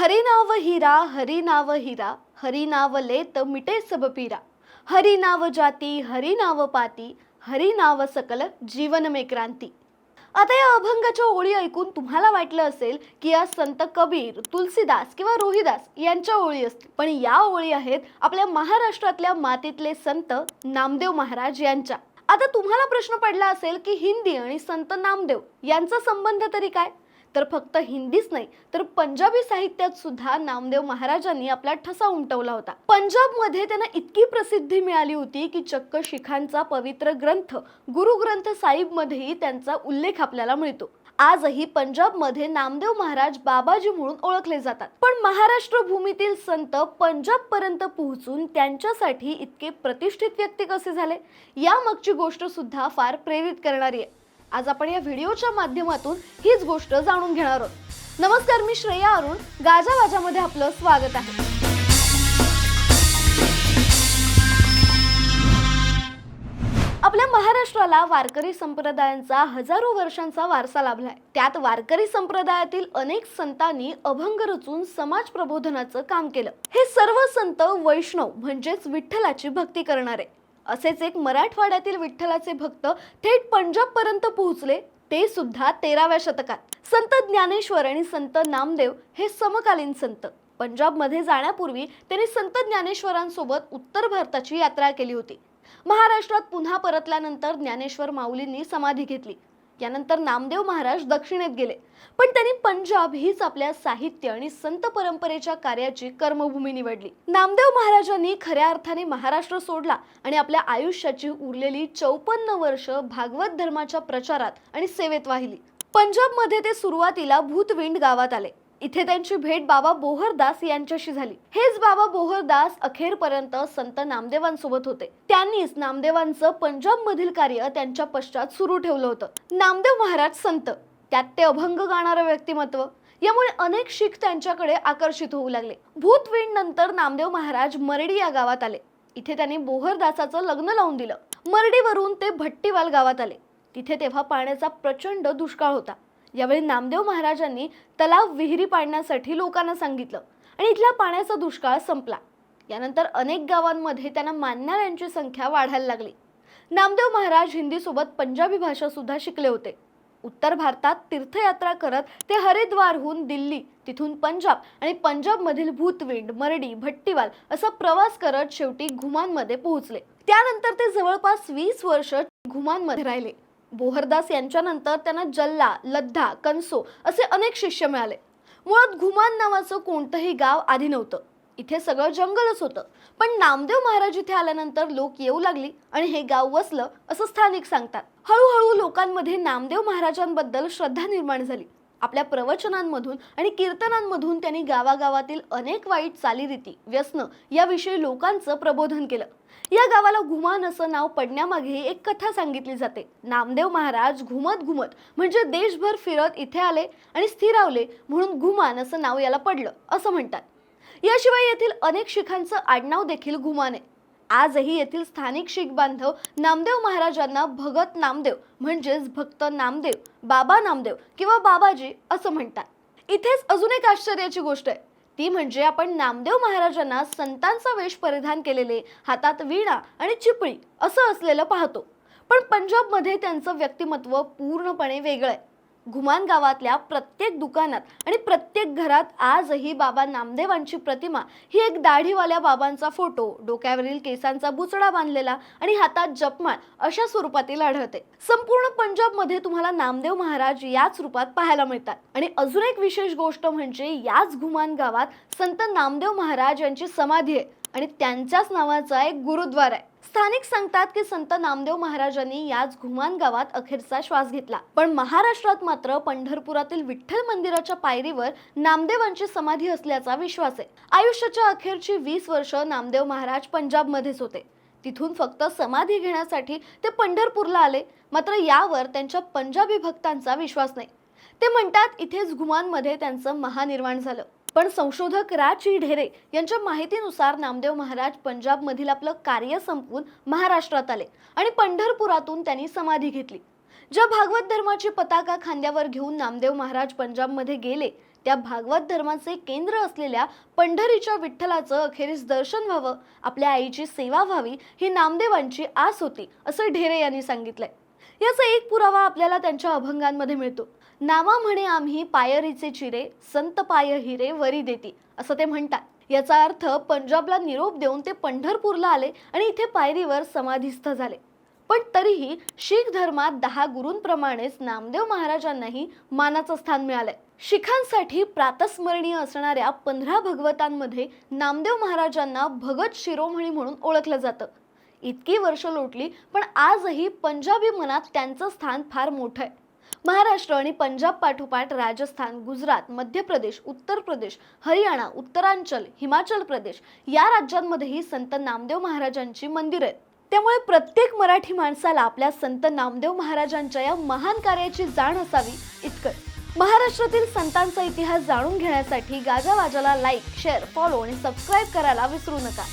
हरी नाव हिरा हरी नाव हिरा हरी नाव लेत मिटे सब पीरा. हरी नाव जाती हरी नाव पाती हरी नाव सकल जीवन मे क्रांती. आता या अभंगाच्या ओळी ऐकून तुम्हाला वाटलं असेल की या संत कबीर तुलसीदास किंवा रोहिदास यांच्या ओळी असतील. पण या ओळी आहेत आपल्या महाराष्ट्रातल्या मातीतले संत नामदेव महाराज यांच्या. आता तुम्हाला प्रश्न पडला असेल की हिंदी आणि संत नामदेव यांचा संबंध तरी काय? तर फक्त हिंदीच नाही तर पंजाबी साहित्यात सुद्धा नामदेव महाराजांनी आपला ठसा उमटवला होता. पंजाबमध्ये त्यांना इतकी प्रसिद्धी मिळाली होती की चक्क शिखांचा पवित्र ग्रंथ गुरु ग्रंथ साहिब मध्येही त्यांचा उल्लेख आपल्याला मिळतो. आजही पंजाबमध्ये नामदेव महाराज बाबाजी म्हणून ओळखले जातात. पण महाराष्ट्र भूमीतील संत पंजाब पर्यंत पोहोचून त्यांच्यासाठी इतके प्रतिष्ठित व्यक्ती कसे झाले? या मागची गोष्ट सुद्धा फार प्रेरित करणारी आहे. आज आपण या व्हिडिओच्या माध्यमातून हीच गोष्ट जाणून घेणार आहोत. नमस्कार मी श्रेया अरुण. गाजा वाजामध्ये आपलं स्वागत आहे. आपल्या महाराष्ट्राला वारकरी संप्रदायांचा हजारो वर्षांचा वारसा लाभलाय. त्यात वारकरी संप्रदायातील अनेक संतांनी अभंग रचून समाज प्रबोधनाचं काम केलं. हे सर्व संत वैष्णव म्हणजेच विठ्ठलाची भक्ती करणारे. असेच एक मराठवाड्यातील विठ्ठलाचे भक्त थेट पंजाबपर्यंत पोहोचले ते सुद्धा तेराव्या शतकात. संत ज्ञानेश्वर आणि संत नामदेव हे समकालीन संत. पंजाबमध्ये जाण्यापूर्वी त्यांनी संत ज्ञानेश्वरांसोबत उत्तर भारताची यात्रा केली होती. महाराष्ट्रात पुन्हा परतल्यानंतर ज्ञानेश्वर माऊलींनी समाधी घेतली. यानंतर नामदेव महाराज दक्षिणेत गेले. पण त्यांनी पंजाब हीच आपल्या साहित्य आणि संत परंपरेच्या कार्याची कर्मभूमी निवडली. नामदेव महाराजांनी खऱ्या अर्थाने महाराष्ट्र सोडला आणि आपल्या आयुष्याची उरलेली चौपन्न वर्ष भागवत धर्माच्या प्रचारात आणि सेवेत वाहिली. पंजाबमध्ये ते सुरुवातीला भूतविंड गावात आले. इथे त्यांची भेट बाबा बोहरदास यांच्याशी झाली. हेच बाबा बोहरदास अखेरपर्यंत संत नामदेवांसोबत होते. त्यांनीच नामदेवांचं पंजाब मधील कार्य त्यांच्या पश्चात सुरू ठेवलं होतं. नामदेव महाराज संत. त्यात ते अभंग गाणारं व्यक्तिमत्व. यामुळे अनेक शीख त्यांच्याकडे आकर्षित होऊ लागले. भूतवीण नंतर नामदेव महाराज मरडी या गावात आले. इथे त्यांनी बोहरदासाचं लग्न लावून दिलं. मरडीवरून ते भट्टीवाल गावात आले. तिथे तेव्हा पाण्याचा प्रचंड दुष्काळ होता. यावेळी नामदेव महाराजांनी तलाव विहिरी पाडण्यासाठी लोकांना सांगितलं आणि इथल्या पाण्याचा दुष्काळ संपला. यानंतर अनेक गावांमध्ये त्यांना मानणाऱ्यांची संख्या वाढायला लागली. नामदेव महाराज हिंदीसोबत पंजाबी भाषा सुद्धा शिकले होते. उत्तर भारतात तीर्थयात्रा करत ते हरिद्वारहून दिल्ली तिथून पंजाब आणि पंजाबमधील भूतविंड मरडी भट्टीवाल असा प्रवास करत शेवटी घुमानमध्ये पोहोचले. त्यानंतर ते जवळपास वीस वर्ष घुमानमध्ये राहिले. बोहरदास यांच्यानंतर त्यांना जल्ला लद्दा कंसो असे अनेक शिष्य मिळाले. मुळात घुमान नावाचं कोणतंही गाव आधी नव्हतं. इथे सगळं जंगलच होतं. पण नामदेव महाराज इथे आल्यानंतर लोक येऊ लागली आणि हे गाव वसलं असं स्थानिक सांगतात. हळूहळू लोकांमध्ये नामदेव महाराजांबद्दल श्रद्धा निर्माण झाली. आपल्या प्रवचनांमधून आणि कीर्तनांमधून त्यांनी गावागावातील अनेक वाईट चालीरीती व्यसन याविषयी लोकांचं प्रबोधन केलं. या गावाला घुमान असं नाव पडण्यामागे एक कथा सांगितली जाते. नामदेव महाराज घुमत घुमत म्हणजे देशभर फिरत इथे आले आणि स्थिरावले म्हणून घुमान असं नाव याला पडलं असं म्हणतात. याशिवाय येथील अनेक शिखांचं आडनाव देखील घुमान आहे. आजही येथील स्थानिक शीख बांधव नामदेव महाराजांना भगत नामदेव म्हणजेच भक्त नामदेव बाबा नामदेव किंवा बाबाजी असं म्हणतात. इथेच अजून एक आश्चर्याची गोष्ट आहे. ती म्हणजे आपण नामदेव महाराजांना संतांचा वेश परिधान केलेले हातात वीणा आणि चिपळी असं असलेलं पाहतो. पण पंजाबमध्ये त्यांचं व्यक्तिमत्व पूर्णपणे वेगळं आहे. घुमान गावातल्या प्रत्येक दुकानात आणि प्रत्येक घरात आजही बाबा नामदेवांची प्रतिमा ही एक दाढीवाल्या बाबांचा फोटो डोक्यावरील केसांचा बुचडा बांधलेला आणि हातात जपमाळ अशा स्वरूपातील आढळते. संपूर्ण पंजाबमध्ये तुम्हाला नामदेव महाराज याच रूपात पाहायला मिळतात. आणि अजून एक विशेष गोष्ट म्हणजे याच घुमान गावात संत नामदेव महाराज यांची समाधी आहे आणि त्यांच्याच नावाचा एक गुरुद्वार आहे. स्थानिक सांगतात की संत नामदेव महाराजांनी याच घुमान गावात अखेरचा श्वास घेतला. पण महाराष्ट्रात मात्र पंढरपुरातील विठ्ठल मंदिराच्या पायरीवर नामदेवांची समाधी असल्याचा विश्वास आहे. आयुष्याच्या अखेरची वीस वर्ष नामदेव महाराज पंजाबमध्येच होते. तिथून फक्त समाधी घेण्यासाठी ते पंढरपूरला आले. मात्र यावर त्यांच्या पंजाबी भक्तांचा विश्वास नाही. ते म्हणतात इथेच घुमानमध्ये त्यांचं महानिर्वाण झालं. पण संशोधक रा ची ढेरे यांच्या माहितीनुसार नामदेव महाराज पंजाबमधील आपलं कार्य संपवून महाराष्ट्रात आले आणि पंढरपुरातून त्यांनी समाधी घेतली. ज्या भागवत धर्माची पताका खांद्यावर घेऊन नामदेव महाराज पंजाबमध्ये गेले त्या भागवत धर्माचे केंद्र असलेल्या पंढरीच्या विठ्ठलाचं अखेरीस दर्शन व्हावं आपल्या आईची सेवा व्हावी ही नामदेवांची आस होती असं ढेरे यांनी सांगितलंय. याचा एक पुरावा आपल्याला त्यांच्या अभंगांमध्ये मिळतो. नामा म्हणे आम्ही पायरीचे चिरे संत पाय हिरे वरी देती असं ते म्हणतात. याचा अर्थ पंजाबला निरोप देऊन ते पंढरपूरला आले आणि इथे पायरीवर समाधीस्थ झाले. पण तरीही शीख धर्मात दहा गुरूंप्रमाणेच नामदेव महाराजांनाही मानाचं स्थान मिळालंय. शिखांसाठी प्रातस्मरणीय असणाऱ्या पंधरा भगवतांमध्ये नामदेव महाराजांना भगत शिरोमणी म्हणून ओळखलं जातं. इतकी वर्ष लोटली पण आजही पंजाबी मनात त्यांचं स्थान फार मोठं आहे. महाराष्ट्र आणि पंजाब पाठोपाठ राजस्थान गुजरात मध्य प्रदेश उत्तर प्रदेश हरियाणा उत्तरांचल हिमाचल प्रदेश या राज्यांमध्येही संत नामदेव महाराजांची मंदिरं आहेत. त्यामुळे प्रत्येक मराठी माणसाला आपल्या संत नामदेव महाराजांच्या या महान कार्याची जाण असावी इतकं महाराष्ट्रातील संतांचा इतिहास जाणून घेण्यासाठी गाजावाजाला लाईक शेअर फॉलो आणि सबस्क्राईब करायला विसरू नका.